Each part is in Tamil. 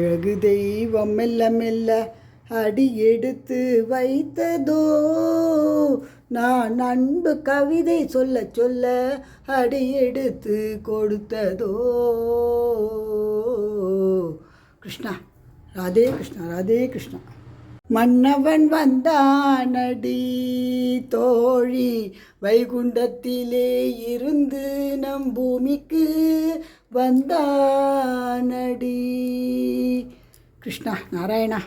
அழகு தெய்வம் மெல்ல மெல்ல அடி எடுத்து வைத்ததோ? நான் அன்பு கவிதை சொல்ல சொல்ல அடி எடுத்து கொடுத்ததோ? கிருஷ்ணா ராதே கிருஷ்ணா ராதே கிருஷ்ணா. மன்னவன் வந்தானடி தோழி வைகுண்டத்திலே இருந்து நம் பூமிக்கு வந்தானடி. கிருஷ்ணா நாராயணா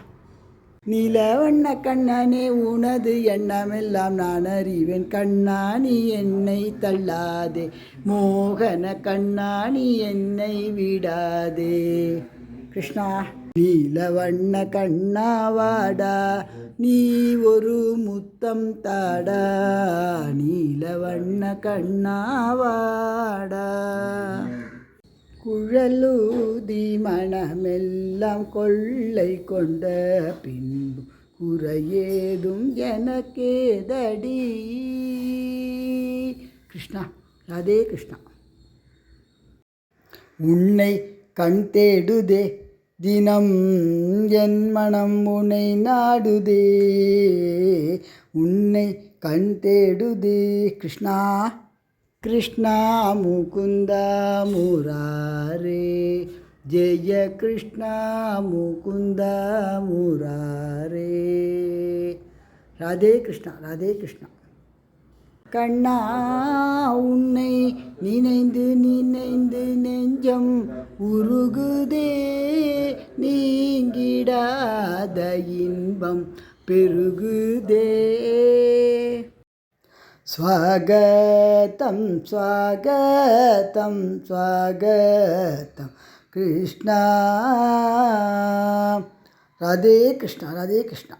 நீல வண்ண கண்ணனே உனது எண்ணமெல்லாம் நான் அறிவேன். கண்ணா நீ என்னை தள்ளாதே மோகன கண்ணா நீ என்னை விடாதே. கிருஷ்ணா நீல நீலவண்ண கண்ணாவாடா நீ ஒரு முத்தம் தாடா. நீல நீலவண்ண கண்ணாவாடா குழலூதி மனமெல்லாம் கொள்ளை கொண்ட பின்பு குறையேதும் எனக்கேதடி. கிருஷ்ணா ராதே கிருஷ்ணா. உன்னை கண் தேடுதே தினம் என் மனம் உன்னை நாடுதே. உன்னை கண் தேடுதே கிருஷ்ணா. கிருஷ்ணா முகுந்த முராரே ஜெய கிருஷ்ணா முகுந்த முராரே ராதே கிருஷ்ணா ராதே கிருஷ்ணா கண்ணா உன்னை நினைந்து நினைந்து நெஞ்சம் உருகுதே நீங்கிடாத இன்பம் பெருகுதே ஸ்வாகதம் ஸ்வாகதம் ஸ்வாகதம் கிருஷ்ணா ராதே கிருஷ்ணா ராதே கிருஷ்ணா